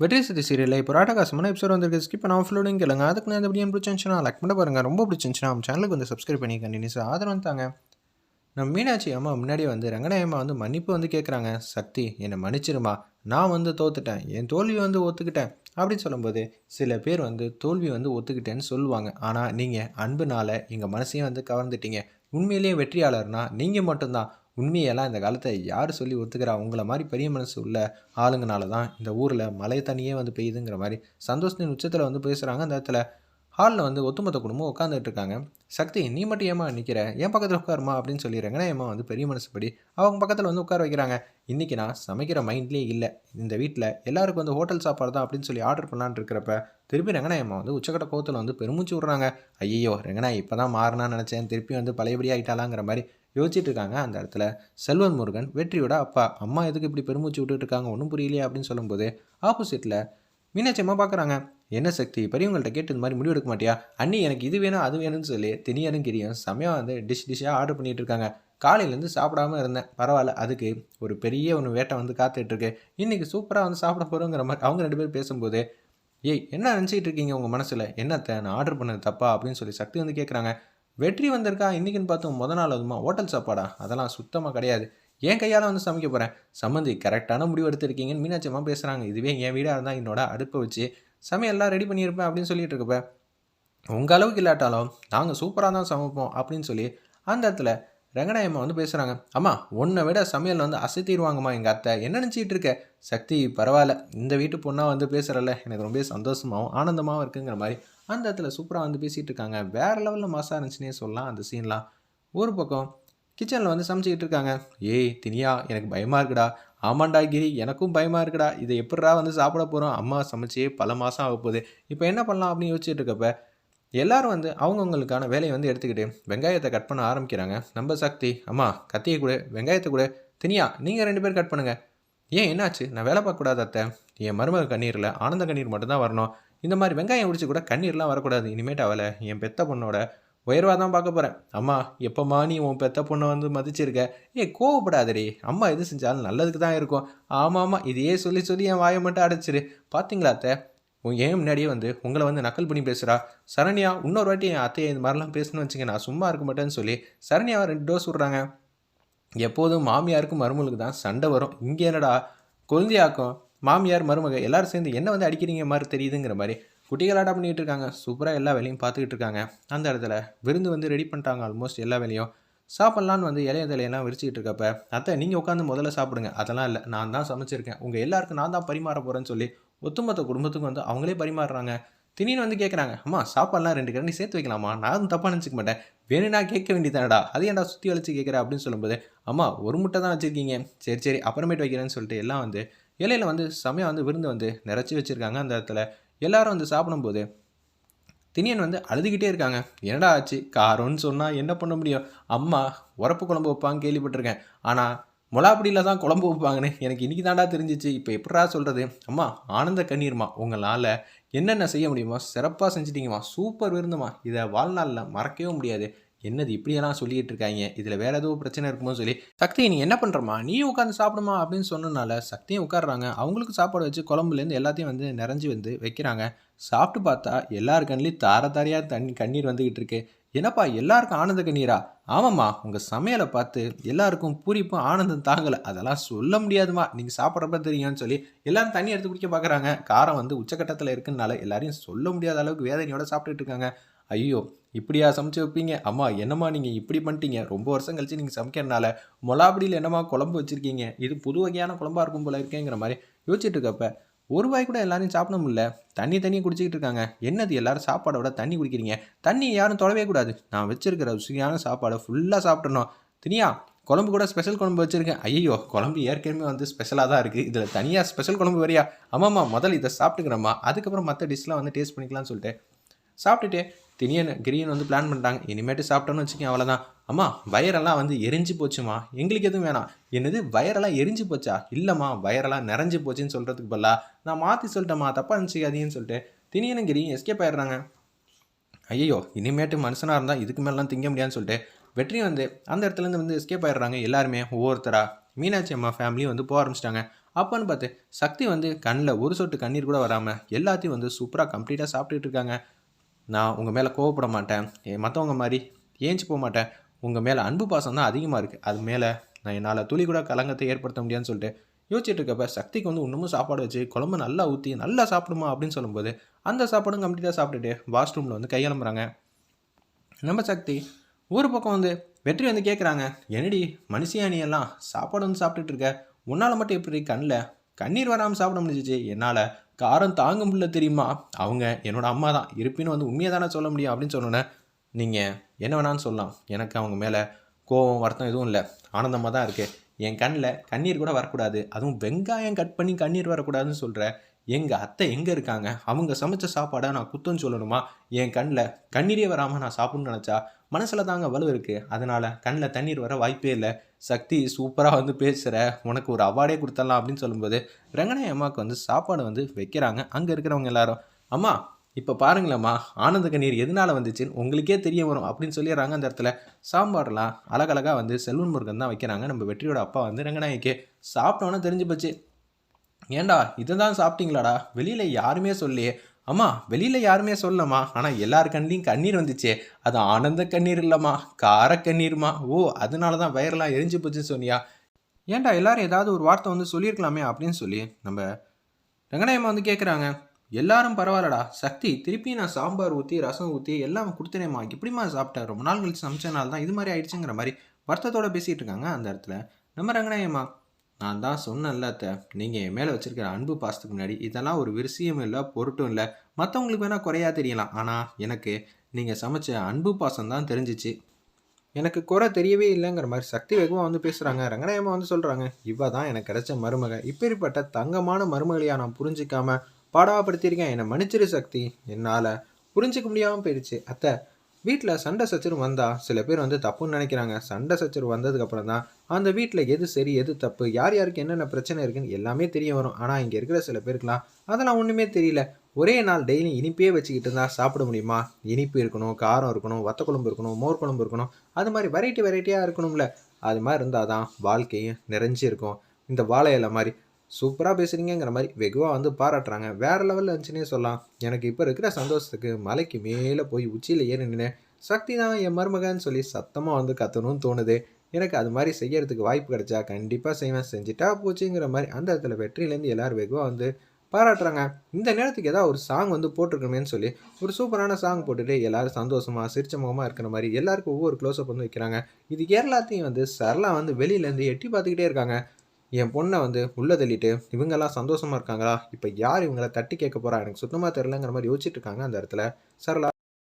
வெற்றி சித்தி சீரியலில் இப்போ ராட்டகாசமான எபிசோட் வந்திருக்கு. ஸ்கிப் பண்ண ஆஃப்லோடிங் கேளுங்க. அதுக்கு நான் இந்த வீடியோ பிடிச்சிருந்துச்சுன்னா லைக் பண்ண பாருங்கள் ரொம்ப பிடிச்சிருந்துச்சுன்னா நம்ம சேனலுக்கு வந்து சப்ஸ்கிரைப் பண்ணி கண்டினியூஸ் ஆதரவு தாங்க. நம்ம மீனாட்சி அம்மா முன்னாடி வந்து ரங்கநாயம்மா வந்து மன்னிப்பு வந்து கேட்குறாங்க சக்தி என்னை மன்னிச்சிருமா? நான் வந்து தோத்துட்டேன். என் தோல்வி வந்து ஒத்துக்கிட்டேன். அப்படின்னு சொல்லும்போது சில பேர் வந்து தோல்வி வந்து ஒத்துக்கிட்டேன்னு சொல்லுவாங்க. ஆனால் நீங்கள் அன்புனால எங்கள் மனசையும் வந்து கவர்ந்துட்டீங்க. உண்மையிலேயே வெற்றியாளர்னா நீங்கள் மட்டும்தான். உண்மையெல்லாம் இந்த காலத்தை யார் சொல்லி ஒத்துக்கிறா? உங்களை மாதிரி பெரிய மனசு உள்ள ஆளுங்கனால தான் இந்த ஊரில் மழை தண்ணியே வந்து பெய்யுதுங்கிற மாதிரி சந்தோஷத்தின் உச்சத்தில் வந்து பேசுகிறாங்க அந்த இடத்துல ஹாலில் வந்து ஒத்துமொத்த குடும்பம் உட்காந்துட்டு இருக்காங்க சக்தி நீ மட்டும் ஏமா நிற்கிற என் பக்கத்தில் உட்காருமா? அப்படின்னு சொல்லி ரெங்கனாயம்மா வந்து பெரிய மனசுப்படி அவங்க பக்கத்தில் வந்து உட்கார வைக்கிறாங்க. இன்றைக்கி நான் சமைக்கிற மைண்ட்லேயே இல்லை. இந்த வீட்டில் எல்லாருக்கும் வந்து ஹோட்டல் சாப்பாடு தான் அப்படின்னு சொல்லி ஆர்டர் பண்ணலான்னு இருக்கிறப்ப திருப்பி ரெங்கனாயம்மா வந்து உச்சக்கட்ட கோவத்தில் வந்து பெருமூச்சு விட்றாங்க. ஐயோ ரங்கநாய் இப்போ தான் மாறினான்னு நினச்சேன். திருப்பி வந்து பழையபடி ஆகிட்டாலாங்கிற மாதிரி யோசிச்சுட்டு இருக்காங்க அந்த இடத்துல. செல்வன் முருகன் வெற்றியோட அப்பா. அம்மா எதுக்கு இப்படி பெருமூச்சு விட்டுட்டு இருக்காங்க? ஒன்றும் புரியலையே அப்படின்னு சொல்லும்போது ஆப்போசிட்டில் மீனாட்சி அம்மா பார்க்குறாங்க என்ன சக்தி? பெரியவங்கள்ட்ட கேட்டு இந்த மாதிரி முடிவு எடுக்க மாட்டியா? அண்ணி எனக்கு இது வேணும் அது வேணும்னு சொல்லி தினியரும் கிரியும் செமையாக வந்து டிஷ் டிஷ்ஷாக ஆர்டர் பண்ணிகிட்டு இருக்காங்க. காலையிலேருந்து சாப்பிடாம இருந்தேன். பரவாயில்ல அதுக்கு ஒரு பெரிய ஒன்று வேட்டை வந்து காத்துட்ருக்கு இன்றைக்கி சூப்பராக வந்து சாப்பிட போகிறோங்கிற மாதிரி அவங்க ரெண்டு பேரும் பேசும்போது ஏய் என்ன நினச்சிக்கிட்டு இருக்கீங்க உங்கள் மனசில்? என்னத்தை நான் ஆர்டர் பண்ணது தப்பா? அப்படின்னு சொல்லி சக்தி வந்து கேட்குறாங்க வெற்றி வந்திருக்கா? இன்றைக்கின்னு பார்த்தோம் முத நாள் அதுமா ஹோட்டல் சாப்பாடா? அதெல்லாம் சுத்தமாக கிடையாது. என் கையால் வந்து சமைக்க போகிறேன் சம்மந்தி கரெக்டான முடிவு எடுத்திருக்கீங்கன்னு மீனாட்சி அம்மா பேசுகிறாங்க இதுவே என் வீடாக இருந்தால் என்னோட அடுப்பை வச்சு சமையல்லாம் ரெடி பண்ணியிருப்பேன் அப்படின்னு சொல்லிட்டு இருக்கப்ப உங்கள் அளவுக்கு இல்லாட்டாலும் நாங்கள் சூப்பராக தான் சமைப்போம் அப்படின்னு சொல்லி அந்த இடத்துல ரங்கநாயம்மா வந்து பேசுகிறாங்க அம்மா உன்னை விட சமையல் வந்து அசைத்திடுவாங்கம்மா எங்கள் அத்தை. என்ன நினச்சிட்டு இருக்க? சக்தி பரவாயில்ல. இந்த வீட்டு பொண்ணாக வந்து பேசுகிறல்ல எனக்கு ரொம்ப சந்தோஷமாகவும் ஆனந்தமாகவும் இருக்குங்கிற மாதிரி அந்த இடத்துல சூப்பராக வந்து பேசிகிட்டு இருக்காங்க. வேறு லெவலில் மாசாக இருந்துச்சுன்னே சொல்லலாம். அந்த சீன்லாம் ஒரு பக்கம் கிச்சனில் வந்து சமைச்சிக்கிட்டு இருக்காங்க. ஏய் தினியா எனக்கு பயமாக இருக்குடா. ஆமாண்டா கிரி எனக்கும் பயமாக இருக்குடா. இதை எப்படிடா வந்து சாப்பிட போகிறோம் அம்மா சமைச்சே பல மாதம் ஆக போகுது. இப்போ என்ன பண்ணலாம் அப்படின்னு யோசிச்சுட்டு இருக்கப்ப எல்லாரும் வந்து அவங்கவுங்களுக்கான வேலையை வந்து எடுத்துக்கிட்டு வெங்காயத்தை கட் பண்ண ஆரம்பிக்கிறாங்க. நம்ம சக்தி அம்மா கத்தியை கூட வெங்காயத்தை கூட. தினியா நீங்கள் ரெண்டு பேரும் கட் பண்ணுங்கள் ஏன் என்னாச்சு? நான் வேலை பார்க்கக்கூடாது அத்தை. என் மருமக கண்ணீரில் ஆனந்த கண்ணீர் மட்டும்தான் வரணும். இந்த மாதிரி வெங்காயம் உடிச்சு கூட கண்ணீர்லாம் வரக்கூடாது. இனிமேட்டு அவளை என் பெத்த பொண்ணோட உயர்வாக தான் பார்க்க போகிறேன் அம்மா எப்போம்மா நீ உன் பெத்த பொண்ணை வந்து மதிச்சிருக்க? ஏ கோவப்படாதடி. அம்மா எது செஞ்சாலும் நல்லதுக்கு தான் இருக்கும். ஆமாம் ஆமாம் இதையே சொல்லி சொல்லி என் வாயை மட்டும் அடைச்சிரு. பார்த்தீங்களா அத்தை? உன் ஏன் முன்னாடியே வந்து உங்களை வந்து நக்கல் பண்ணி பேசுகிறா சரண்யா இன்னொரு வாட்டி என் அத்தையை இந்த மாதிரிலாம் பேசணும்னு வச்சுங்க நான் சும்மா இருக்க மாட்டேன்னு சொல்லி சரண்யாவை ரெண்டு டோஸ் விட்றாங்க. எப்போதும் மாமியாருக்கும் மருமகளுக்கு தான் சண்டை வரும். இங்கே என்னடா குழந்தையாக்கும் மாமியார் மருமக எல்லாரும் சேர்ந்து என்ன வந்து அடிக்கிறீங்க மாதிரி தெரியுதுங்கிற மாதிரி. குட்டிகளாட்டம் பண்ணிகிட்டு இருக்காங்க சூப்பராக எல்லா வேலையும் பார்த்துக்கிட்டு இருக்காங்க அந்த இடத்துல விருந்து வந்து ரெடி பண்ணிட்டாங்க ஆல்மோஸ்ட் எல்லா வேலையும். சாப்பிட்லான்னு வந்து இலைய தலையெல்லாம் விரிச்சிக்கிட்டு இருக்கப்ப அத்தை நீங்கள் உட்காந்து முதல்ல சாப்பிடுங்க. அதெல்லாம் இல்லை நான் தான் சமைச்சிருக்கேன். உங்கள் எல்லாருக்கும் நான் தான் பரிமாற போகிறேன்னு சொல்லி ஒத்துமொத்த குடும்பத்துக்கும் வந்து அவங்களே பரிமாறுறாங்க. திடீர்னு வந்து கேட்குறாங்க அம்மா சாப்பாடுலாம் ரெண்டு கரண்டி சேர்த்து வைக்கலாமா? நான் தப்பாக நினச்சிக்க மாட்டேன். வேணும்னா கேட்க வேண்டியதானடா அது ஏன்டா சுற்றி வளைச்சு கேட்குற அப்படின்னு சொல்லும்போது அம்மா ஒரு முட்டை தான் வச்சுருக்கீங்க. சரி சரி அப்புறமேட்டு வைக்கிறேன்னு சொல்லிட்டு எல்லாம் வந்து இலையில் வந்து செமையாக வந்து விருந்து வந்து நிறச்சி வச்சுருக்காங்க அந்த இடத்துல. எல்லாரும் வந்து சாப்பிடும்போது தினியன் வந்து அழுதுகிட்டே இருக்காங்க. என்னடா ஆச்சு? காரம்னு சொன்னால் என்ன பண்ண முடியும்? அம்மா உரப்பு குழம்பு வைப்பாங்க கேள்விப்பட்டிருக்கேன். ஆனால் மொளாப்படியில் தான் குழம்பு வைப்பாங்கன்னு எனக்கு இன்றைக்கி தாண்டா தெரிஞ்சிச்சு. இப்போ எப்படா சொல்கிறது அம்மா ஆனந்த கண்ணீர்மா உங்களால் என்னென்ன செய்ய முடியுமோ சிறப்பாக செஞ்சிட்டீங்கம்மா. சூப்பர் விருந்துமா இதை வாழ்நாளில் மறக்கவே முடியாது. என்னது இப்படியெல்லாம் சொல்லிட்டு இருக்காங்க இதில் வேற ஏதோ பிரச்சனை இருக்குமோ சொல்லி சக்தி நீ என்ன பண்ணுறமா நீ உட்காந்து சாப்பிடுமா? அப்படின்னு சொன்னனால சக்தியும் உட்காடுறாங்க அவங்களுக்கு சாப்பாடு வச்சு குழம்புலேருந்து எல்லாத்தையும் வந்து நிறைஞ்சு வந்து வைக்கிறாங்க. சாப்பிட்டு பார்த்தா எல்லார் கண்ணிலையும் தார தாரையாக தண்ணி கண்ணீர் வந்துக்கிட்டு இருக்கு என்னப்பா எல்லாருக்கும் ஆனந்த கண்ணீரா? ஆமாம்மா உங்கள் சமையலை பார்த்து எல்லாருக்கும் பூரிப்பும் ஆனந்தம் தாங்கலை. அதெல்லாம் சொல்ல முடியாதுமா நீங்கள் சாப்பிட்றப்ப தெரியும்னு சொல்லி எல்லாரும் தண்ணி எடுத்து குடிக்க பார்க்குறாங்க. காரம் வந்து உச்சக்கட்டத்தில் இருக்குனால எல்லாரையும் சொல்ல முடியாத அளவுக்கு வேதனையோட சாப்பிட்டுட்டு இருக்காங்க. ஐயோ இப்படியா சமைச்சு வைப்பீங்க? அம்மா என்னம்மா நீங்கள் இப்படி பண்ணிட்டீங்க? ரொம்ப வருஷம் கழிச்சு நீங்கள் சமைக்கிறனால மொளாபடியில் என்னம்மா குழம்பு வச்சுருக்கீங்க? இது புது வகையான குழம்பா இருக்கும் போல இருக்கேங்கிற மாதிரி யோசிச்சுட்டு இருக்கப்ப ஒரு வாய் கூட எல்லாரையும் சாப்பிட முடியல. தண்ணி தண்ணியை குடிச்சிக்கிட்டு இருக்காங்க. என்னது எல்லாரும் சாப்பாடோட தண்ணி குடிக்கிறீங்க? தண்ணி யாரும் தொலைவே கூடாது. நான் வச்சிருக்கிற ருசியான சாப்பாடை ஃபுல்லாக சாப்பிடணும். தினியா குழம்பு கூட ஸ்பெஷல் குழம்பு வச்சுருக்கேன். ஐயோ குழம்பு ஏற்கனவே வந்து ஸ்பெஷலாக தான் இருக்குது இதில் தனியாக ஸ்பெஷல் குழம்பு வரியா? ஆமாம்மா முதல்ல இதை சாப்பிட்டுக்கிறேம்மா. அதுக்கப்புறம் மற்ற டிஷ்லாம் வந்து டேஸ்ட் பண்ணிக்கலாம்னு சொல்லிட்டு சாப்பிட்டுட்டு திரியன் கிரியன் வந்து பிளான் பண்ணிட்டாங்க. இனிமேட்டு சாப்பிட்டோன்னு வச்சுக்கேன் அவ்வளோதான் அம்மா வயரெல்லாம் வந்து எரிஞ்சு போச்சுமா? எங்களுக்கு எதுவும் வேணாம். என்னது வயரெல்லாம் எரிஞ்சு போச்சா? இல்லைம்மா வயரெல்லாம் நிறைஞ்சு போச்சுன்னு சொல்கிறதுக்கு பதிலாக நான் மாற்றி சொல்லிட்டேம்மா தப்பாக நினச்சிக்காதீங்கன்னு சொல்லிட்டு தினியனும் கிரியும் எஸ்கேப் ஆயிடுறாங்க. ஐயோ இனிமேட்டு மனுஷனாக இருந்தால் இதுக்கு மேலாம் திங்க முடியாதுன்னு சொல்லிட்டு வெற்றி வந்து அந்த இடத்துலேருந்து வந்து எஸ்கேப் ஆயிடுறாங்க எல்லாருமே ஒவ்வொருத்தராக மீனாட்சி அம்மா ஃபேமிலியும் வந்து போக ஆரம்பிச்சிட்டாங்க. அப்போன்னு பார்த்து சக்தி வந்து கண்ணில் ஒரு சொட்டு கண்ணீர் கூட வராமல் எல்லாத்தையும் வந்து சூப்பராக கம்ப்ளீட்டாக சாப்பிட்டுட்டு இருக்காங்க. நான் உங்கள் மேலே கோவப்பட மாட்டேன். மற்றவங்க மாதிரி ஏஞ்சி போக மாட்டேன். உங்கள் மேலே அன்பு பாசம் தான் அதிகமாக இருக்குது அது மேலே நான் என்னால் துளி கூட கலங்கத்தை ஏற்படுத்த முடியாதுன்னு சொல்லிட்டு யோசிச்சுட்டு இருக்கப்ப சக்திக்கு வந்து இன்னமும் சாப்பாடு வச்சு குழம்பு நல்லா ஊற்றி நல்லா சாப்பிடுமா அப்படின்னு சொல்லும்போது அந்த சாப்பாடும் கம்ப்ளீட்டாக சாப்பிட்டுட்டு வாஷ்ரூமில் வந்து கையெழும்புறாங்க. நம்ம சக்தி ஒரு பக்கம் வந்து வெற்றி வந்து கேட்குறாங்க என்னடி மனுஷியா நீ எல்லாம் சாப்பாடு வந்து சாப்பிட்டுட்டு இருக்க? உன்னால் மட்டும் எப்படி கண்ணில் கண்ணீர் வராமல் சாப்பிட முடிஞ்சிச்சு? என்னால் காரம் தாங்க முடியல தெரியுமா? அவங்க என்னோட அம்மா தான். இருப்பினும் வந்து உண்மையை தானே சொல்ல முடியும் அப்படின்னு சொன்னோன்னே நீங்கள் என்ன வேணான்னு சொல்லலாம். எனக்கு அவங்க மேலே கோவம் வருத்தம் எதுவும் இல்லை. ஆனந்தமாக தான் இருக்குது என் கண்ணில் கண்ணீர் கூட வரக்கூடாது. அதுவும் வெங்காயம் கட் பண்ணி கண்ணீர் வரக்கூடாதுன்னு சொல்கிற எங்கள் அத்தை எங்கே இருக்காங்க? அவங்க சமைச்ச சாப்பாடை நான் குத்தம் சொல்லணுமா? என் கண்ணில் கண்ணீரே வராமல் நான் சாப்பிட்ணுன்னு நினச்சா மனசில் தாங்க வலு இருக்குது அதனால் கண்ணில் தண்ணீர் வர வாய்ப்பே இல்லை. சக்தி சூப்பராக வந்து பேசுகிற உனக்கு ஒரு அவார்டே கொடுத்துடலாம் அப்படின்னு சொல்லும்போது ரங்கநாய அம்மாவுக்கு வந்து சாப்பாடு வந்து வைக்கிறாங்க. அங்கே இருக்கிறவங்க எல்லாரும் அம்மா இப்போ பாருங்களேம்மா ஆனந்த கண்ணீர் எதனால் வந்துச்சுன்னு உங்களுக்கே தெரிய வரும் அப்படின்னு சொல்லிடுறாங்க அந்த இடத்துல. சாம்பார்லாம் அழகழகாக வந்து செல்வன் முருகன் தான் வைக்கிறாங்க. நம்ம வெற்றியோட அப்பா வந்து ரங்கநாயக்கே சாப்பிட்டோன்னே தெரிஞ்சு போச்சு. ஏண்டா இதை தான் சாப்பிட்டீங்களாடா? வெளியில் யாருமே சொல்லியே அம்மா வெளியில் யாருமே சொல்லம்மா ஆனால் எல்லார் கண்ணிலையும் கண்ணீர் வந்துச்சே. அது ஆனந்த கண்ணீர் இல்லைம்மா. கார கண்ணீர்மா. ஓ அதனால தான் வயரெல்லாம் எரிஞ்சு போச்சுன்னு சொன்னியா. ஏன்டா எல்லாரும் ஏதாவது ஒரு வார்த்தை வந்து சொல்லியிருக்கலாமே அப்படின்னு சொல்லி நம்ம ரங்கநாயம்மா வந்து கேட்குறாங்க எல்லாரும் பரவாயில்லடா. சக்தி திருப்பி நான் சாம்பார் ஊற்றி ரசம் ஊற்றி எல்லாம் கொடுத்துனேம்மா இப்படிமா சாப்பிட்டேன் ரொம்ப நாள் கழிச்சு சமைச்சனால தான் இது மாதிரி ஆயிடுச்சுங்கிற மாதிரி வருத்தத்தோட பேசிகிட்டு இருக்காங்க அந்த இடத்துல. நம்ம ரங்கநாயம்மா நான் தான் சொன்னேன்ல அத்தை. நீங்கள் என் மேலே வச்சிருக்கிற அன்பு பாசத்துக்கு முன்னாடி இதெல்லாம் ஒரு விஷயம் இல்லை பொருட்டும் இல்லை. மற்றவங்களுக்கு வேணால் குறையா தெரியலாம். ஆனால் எனக்கு நீங்கள் சமைச்ச அன்பு பாசம் தான் தெரிஞ்சிச்சு. எனக்கு குறை தெரியவே இல்லைங்கிற மாதிரி சக்தி வேகமாக வந்து பேசுகிறாங்க ரங்கநாயம்மா வந்து சொல்கிறாங்க இவ தான் எனக்கு கிடைச்ச மருமக. இப்பேற்பட்ட தங்கமான மருமகளையாக நான் புரிஞ்சிக்காம பாடாப்படுத்தியிருக்கேன் என்னை மன்னிச்சிரு சக்தி. என்னால் புரிஞ்சிக்க முடியாமல் போயிடுச்சு. அத்தை வீட்டில் சண்டை சச்சரவு வந்தால் சில பேர் வந்து தப்புன்னு நினைக்கிறாங்க. சண்டை சச்சரவு வந்ததுக்கப்புறம் தான் அந்த வீட்டில் எது சரி எது தப்பு யார் யாருக்கு என்னென்ன பிரச்சனை இருக்குன்னு எல்லாமே தெரிய வரும். ஆனால் இங்கே இருக்கிற சில பேருக்குலாம் அதெல்லாம் ஒன்றுமே தெரியல. ஒரே நாள் டெய்லி இனிப்பே வச்சுக்கிட்டு இருந்தால் சாப்பிட முடியுமா? இனிப்பு இருக்கணும் காரம் இருக்கணும் வத்த குழம்பு இருக்கணும் மோர் குழம்பு இருக்கணும். அது மாதிரி வெரைட்டி வெரைட்டியாக இருக்கணும்ல. அது மாதிரி இருந்தால் தான் வாழ்க்கையும் நிறைஞ்சிருக்கும். இந்த வாழை இலை மாதிரி சூப்பராக பேசுகிறீங்கிற மாதிரி வெகுவாக வந்து பாராட்டுறாங்க. வேறு லெவலில் இருந்துச்சுன்னே சொல்லலாம். எனக்கு இப்போ இருக்கிற சந்தோஷத்துக்கு மலைக்கு மேலே போய் உச்சியில் ஏறி நின்று சக்தி தான் என் மருமகன்னு சொல்லி சத்தமாக வந்து கத்தணும்னு தோணுது. எனக்கு அது மாதிரி செய்யறதுக்கு வாய்ப்பு கிடைச்சா கண்டிப்பாக செய்வேன். செஞ்சுட்டா போச்சுங்கிற மாதிரி அந்த இடத்துல வெற்றிலேருந்து எல்லோரும் வெகுவாக வந்து பாராட்டுறாங்க. இந்த நேரத்துக்கு ஏதாவது ஒரு சாங் வந்து போட்டிருக்கணுமேனு சொல்லி ஒரு சூப்பரான சாங் போட்டுட்டு எல்லாரும் சந்தோஷமாக சிரிச்ச முகமாக இருக்கிற மாதிரி எல்லாருக்கும் ஒவ்வொரு க்ளோஸ்அப் வந்து வைக்கிறாங்க. இது எல்லாத்தையும் வந்து சரளா வந்து வெளியிலேருந்து எட்டி பார்த்துக்கிட்டே இருக்காங்க. என் பொண்ணை வந்து உள்ளே தள்ளிட்டு இவங்கெல்லாம் சந்தோஷமாக இருக்காங்களா? இப்போ யார் இவங்கள தட்டி கேட்க போகிறா எனக்கு சுத்தமாக தெரிலங்கிற மாதிரி யோசிச்சுட்டு இருக்காங்க அந்த இடத்துல. சரளா